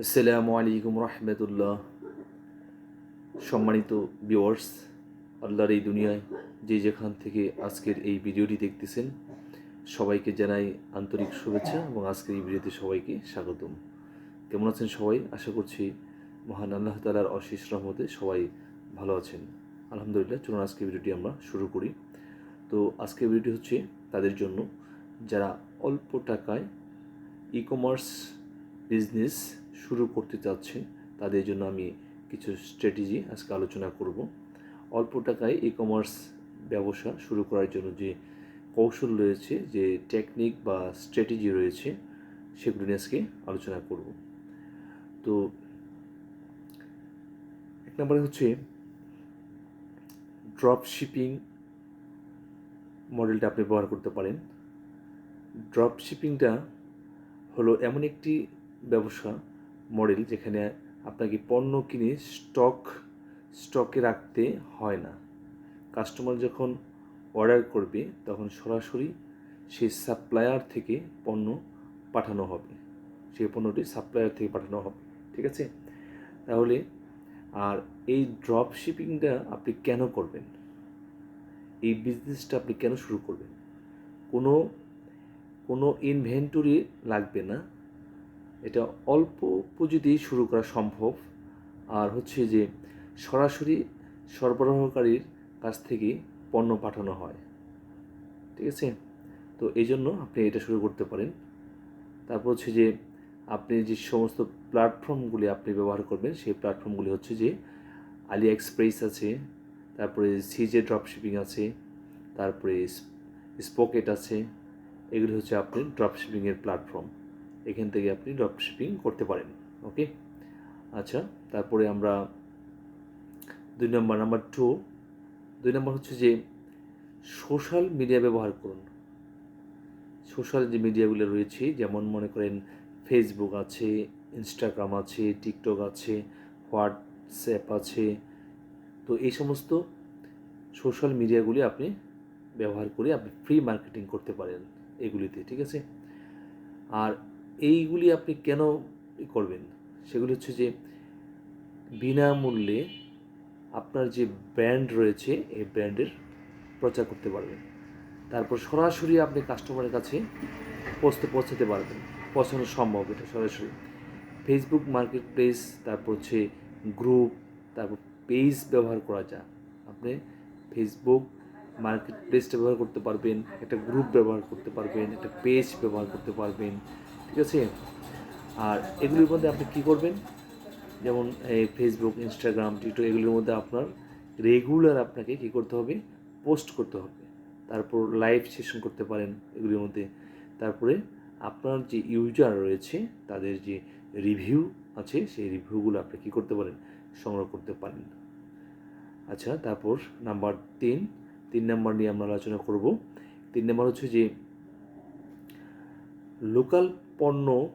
আসসালামু আলাইকুম রহমতুল্লাহ। সম্মানিত ভিউয়ার্স আল্লাহর এই দুনিয়ায় যে যেখান থেকে আজকের এই ভিডিওটি দেখতেছেন, সবাইকে জানাই আন্তরিক শুভেচ্ছা এবং আজকের এই ভিডিওতে সবাইকে স্বাগতম। কেমন আছেন সবাই? আশা করছি মহান আল্লাহ তালার অশেষ রহমতে সবাই ভালো আছেন। আলহামদুলিল্লাহ, চলুন আজকের ভিডিওটি আমরা শুরু করি। তো আজকের ভিডিওটি হচ্ছে তাদের জন্য, যারা অল্প টাকায় ই কমার্স বিজনেস শুরু করতে চাচ্ছেন তাদের জন্য আমি কিছু স্ট্র্যাটেজি আজকে আলোচনা করব। অল্প টাকায় ই কমার্স ব্যবসা শুরু করার জন্য যে কৌশল রয়েছে, যে টেকনিক বা স্ট্র্যাটেজি রয়েছে, সেগুলো নিয়ে আজকে আলোচনা করব। তো এক নম্বরে হচ্ছে ড্রপ শিপিং মডেলটা আপনি ব্যবহার করতে পারেন। ড্রপ শিপিংটা হলো এমন একটি ব্যবসা মডেল যেখানে আপনাকে পণ্য কিনে স্টক, স্টকে রাখতে হয় না। কাস্টমার যখন অর্ডার করবে, তখন সরাসরি সেই সাপ্লায়ার থেকে পণ্য পাঠানো হবে। সেই পণ্যটি সাপ্লায়ার থেকে পাঠানো হবে, ঠিক আছে? তাহলে, আর এই ড্রপ শিপিংটা আপনি কেন করবেন? এই বিজনেসটা আপনি কেন শুরু করবেন? কোনো কোনো ইনভেন্টরি লাগবে না। এটা অল্প পুঁজিতেই শুরু করা সম্ভব। আর হচ্ছে যে সরাসরি সরবরাহকারীর কাছ থেকে পণ্য পাঠানো হয়। ঠিক আছে? তো এই জন্য আপনি এটা শুরু করতে পারেন। তারপর হচ্ছে যে আপনি যে সমস্ত প্ল্যাটফর্মগুলি আপনি ব্যবহার করবেন, সেই প্ল্যাটফর্মগুলি হচ্ছে যে আলি এক্সপ্রেস আছে, তারপরে সিজে ড্রপ শিপিং আছে, তারপরে স্পকেট আছে, এগুলি হচ্ছে আপনি ড্রপ শিপিংয়ের প্ল্যাটফর্ম। এখান থেকে আপনি ড্রপ শিপিং করতে পারেন ওকে আচ্ছা তারপরে আমরা দুই নম্বর নাম্বার টু দুই নম্বর হচ্ছে যে সোশ্যাল মিডিয়া ব্যবহার করুন। সোশ্যাল যে মিডিয়াগুলো রয়েছে, যেমন মনে করেন ফেসবুক আছে ইনস্টাগ্রাম আছে টিকটক আছে হোয়াটসঅ্যাপ আছে, তো এই সমস্ত সোশ্যাল মিডিয়াগুলি আপনি ব্যবহার করে আপনি ফ্রি মার্কেটিং করতে পারেন এগুলিতে, ঠিক আছে? আর এইগুলি আপনি কেন করবেন? সেগুলি হচ্ছে যে, বিনামূল্যে আপনার যে ব্র্যান্ড রয়েছে, এই ব্র্যান্ডের প্রচার করতে পারবেন। তারপর সরাসরি আপনি কাস্টমারের কাছে পৌঁছতে, পৌঁছাতে পারবেন। পৌঁছানো সম্ভব এটা সরাসরি। ফেসবুক মার্কেট প্লেস তারপর হচ্ছে গ্রুপ তারপর পেজ ব্যবহার করা যায় আপনি ফেসবুক মার্কেট প্লেসটা ব্যবহার করতে পারবেন, একটা গ্রুপ ব্যবহার করতে পারবেন, একটা পেজ ব্যবহার করতে পারবেন। ঠিক আছে? আর এগুলির মধ্যে আপনি কী করবেন? যেমন এই ফেসবুক ইনস্টাগ্রাম টিকটক এগুলির মধ্যে আপনার রেগুলার আপনাকে কী করতে হবে? পোস্ট করতে হবে। তারপর লাইভ সেশন করতে পারেন এগুলির মধ্যে। তারপরে আপনার যে ইউজার রয়েছে, তাদের যে রিভিউ আছে, সেই রিভিউগুলো আপনি কী করতে পারেন? সংগ্রহ করতে পারেন। আচ্ছা তারপর নাম্বার তিন। তিন নাম্বার নিয়ে আমরা আলোচনা করব। তিন নাম্বার হচ্ছে যে লোকাল পণ্য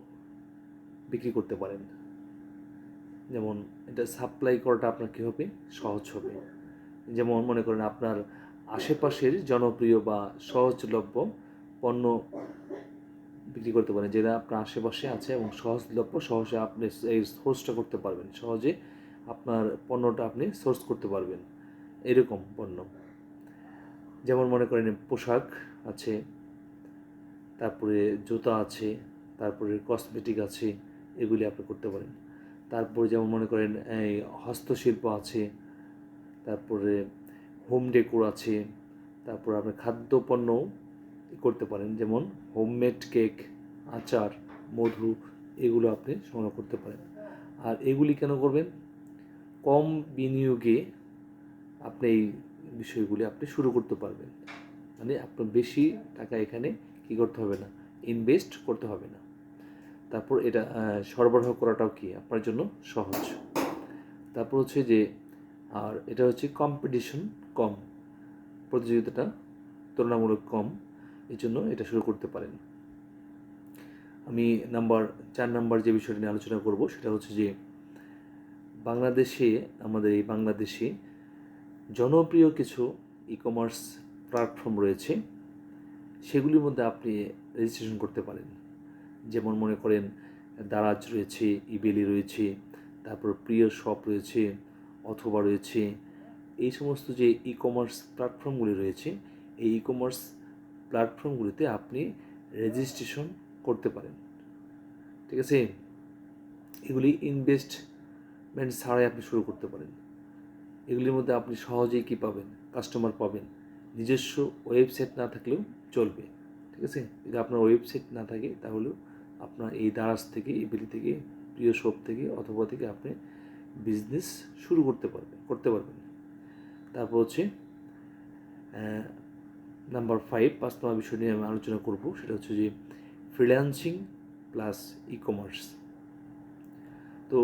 বিক্রি করতে পারেন। যেমন এটা সাপ্লাই করাটা আপনার কী হবে? সহজ হবে। যেমন মনে করেন আপনার আশেপাশের জনপ্রিয় বা সহজলভ্য পণ্য বিক্রি করতে পারেন, যেটা আপনার আশেপাশে আছে এবং সহজলভ্য, সহজে আপনি এই সোর্সটা করতে পারবেন। সহজে আপনার পণ্যটা আপনি সোর্স করতে পারবেন। এরকম পণ্য। যেমন মনে করেন পোশাক আছে, তারপরে জুতা আছে তারপরে কসমেটিক আছে, এগুলি আপনি করতে পারেন। তারপরে যেমন মনে করেন, এই হস্তশিল্প আছে, তারপরে হোম ডেকোর আছে, তারপর আপনি খাদ্যপণ্য করতে পারেন, যেমন হোমমেড কেক আচার, মধু, এগুলো আপনি সংগ্রহ করতে পারেন। আর এগুলি কেন করবেন? কম বিনিয়োগে আপনি এই বিষয়গুলি আপনি শুরু করতে পারবেন। মানে আপনার বেশি টাকা এখানে কী করতে হবে না? ইনভেস্ট করতে হবে না। তারপর এটা সরবরাহ করাটাও কি আপনার জন্য সহজ? তারপর হচ্ছে যে, আর এটা হচ্ছে কম্পিটিশন কম, প্রতিযোগিতাটা তুলনামূলক কম এই জন্য এটা শুরু করতে পারেন। আমি নাম্বার, চার নাম্বার যে বিষয়টা নিয়ে আলোচনা করব, সেটা হচ্ছে যে, বাংলাদেশে, আমাদের এই বাংলাদেশে জনপ্রিয় কিছু ই কমার্স প্ল্যাটফর্ম রয়েছে, সেগুলির মধ্যে আপনি রেজিস্ট্রেশন করতে পারেন। যেমন মনে করেন, দারাজ রয়েছে, ইবেলি রয়েছে, তারপর প্রিয় শপ রয়েছে, অথবা রয়েছে, এই সমস্ত যে ই কমার্স প্ল্যাটফর্মগুলি রয়েছে, এই ই কমার্স প্ল্যাটফর্মগুলিতে আপনি রেজিস্ট্রেশন করতে পারেন। ঠিক আছে? এগুলি ইনভেস্টমেন্ট ছাড়াই আপনি শুরু করতে পারেন। এগুলির মধ্যে আপনি সহজেই কী পাবেন? কাস্টমার পাবেন। নিজস্ব ওয়েবসাইট না থাকলেও চলবে। ঠিক আছে? যদি আপনার ওয়েবসাইট না থাকে, তাহলেও আপনার এই দারাজ থেকে ইবিলি থেকে, প্রিয় শপ থেকে অথবা থেকে আপনি বিজনেস শুরু করতে পারবেন করতে পারবেন। তারপর হচ্ছে নাম্বার ফাইভ পাঁচ নম্বর বিষয় নিয়ে আমি আলোচনা করব, সেটা হচ্ছে যে ফ্রিল্যান্সিং প্লাস ই কমার্স তো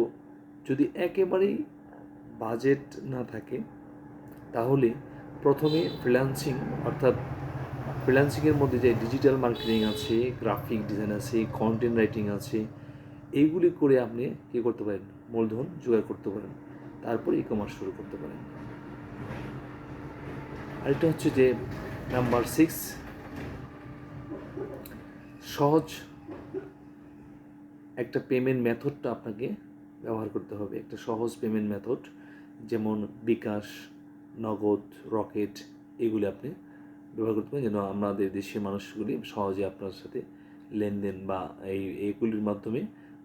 যদি একেবারেই বাজেট না থাকে, তাহলে প্রথমে ফ্রিল্যান্সিং অর্থাৎ ফ্রিল্যান্সিংয়ের মধ্যে যে ডিজিটাল মার্কেটিং আছে গ্রাফিক ডিজাইন আছে কন্টেন্ট রাইটিং আছে, এইগুলি করে আপনি কী করতে পারেন? মূলধন জোগাড় করতে পারেন। তারপর ই কমার্স শুরু করতে পারেন। আরেকটা হচ্ছে যে নাম্বার সিক্স সহজ একটা পেমেন্ট মেথডটা আপনাকে ব্যবহার করতে হবে। একটা সহজ পেমেন্ট মেথড যেমন বিকাশ, নগদ, রকেট, এগুলি আপনি ব্যবহার করতে পারেন যেন আমাদের দেশের মানুষগুলি সহজে আপনার সাথে লেনদেন বা এই এইগুলির মাধ্যমে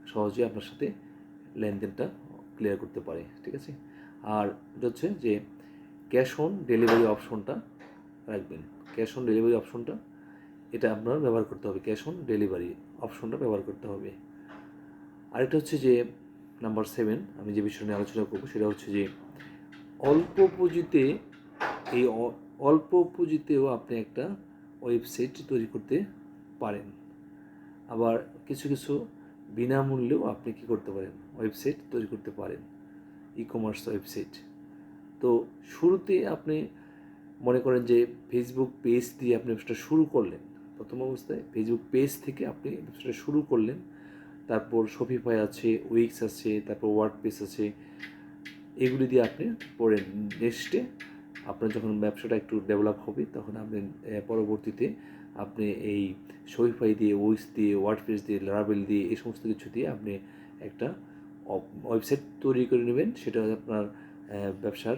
সহজে আপনার সাথে লেনদেনটা ক্লিয়ার করতে পারে, ঠিক আছে? আর এটা হচ্ছে যে ক্যাশ অন ডেলিভারি অপশনটা রাখবেন। ক্যাশ অন ডেলিভারি অপশনটা এটা আপনার ব্যবহার করতে হবে। ক্যাশ অন ডেলিভারি অপশনটা ব্যবহার করতে হবে। আর আরেকটা হচ্ছে যে নাম্বার সেভেন আমি যে বিষয় নিয়ে আলোচনা করব সেটা হচ্ছে যে অল্প পুঁজিতে এই অল্প পুঁজিতেও আপনি একটা ওয়েবসাইট তৈরি করতে পারেন। আবার কিছু কিছু বিনামূল্যেও আপনি কি করতে পারেন? ওয়েবসাইট তৈরি করতে পারেন। E commerce website. তো শুরুতে আপনি মনে করেন যে ফেসবুক পেজ দিয়ে আপনি ব্যবসাটা শুরু করলেন। প্রথম অবস্থায় ফেসবুক পেজ থেকে আপনি ব্যবসাটা শুরু করলেন। তারপর শপিফাই আছে উইক্স আছে, তারপর ওয়ার্ড পেজ আছে। এগুলি দিয়ে আপনি পরে নেক্সটে আপনার যখন ব্যবসাটা একটু ডেভেলপ হবে, তখন আপনি পরবর্তীতে আপনি এই শপিফাই দিয়ে উইক্স দিয়ে ওয়ার্ড পেজ দিয়ে লারাবেল দিয়ে এই সমস্ত কিছু দিয়ে আপনি একটা ওয়েবসাইট তৈরি করে নেবেন। সেটা আপনার ব্যবসার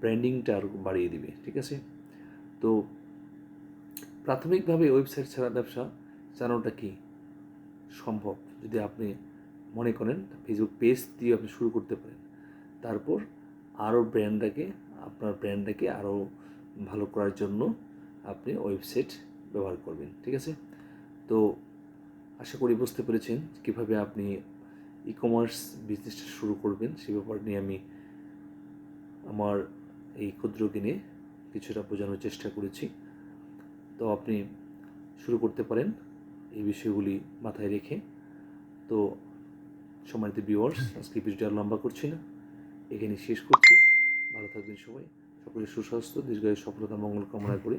ব্র্যান্ডিংটা আরও বাড়িয়ে দিবে, ঠিক আছে? তো প্রাথমিকভাবে ওয়েবসাইট ছাড়া ব্যবসা চালানোটা কি সম্ভব? যদি আপনি মনে করেন ফেসবুক পেজ দিয়ে আপনি শুরু করতে পারেন। তারপর আরও ব্র্যান্ডটাকে আপনার ব্র্যান্ডটাকে আরও ভালো করার জন্য আপনি ওয়েবসাইট ব্যবহার করবেন, ঠিক আছে? তো আশা করি বুঝতে পেরেছেন কীভাবে আপনি ই কমার্স বিজনেসটা শুরু করবেন। সে ব্যাপার নিয়ে আমি আমার এই ক্ষুদ্র কিনে কিছুটা বোঝানোর চেষ্টা করেছি। তো আপনি শুরু করতে পারেন এই বিষয়গুলি মাথায় রেখে। তো সম্মানিত ভিউয়ার্স আজকে ভিডিওটা লম্বা করছি না। এখানে শেষ করছি। ভালো থাকবেন সবাই। সকলে সুস্বাস্থ্য, দীর্ঘায়ু সফলতা, মঙ্গল কামনা করে।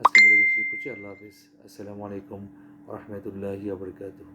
আজকে আমাদের শেষ করছি। আল্লাহ হাফিজ। আসসালামু আলাইকুম রহমতুল্লাহি আবরকাতুহ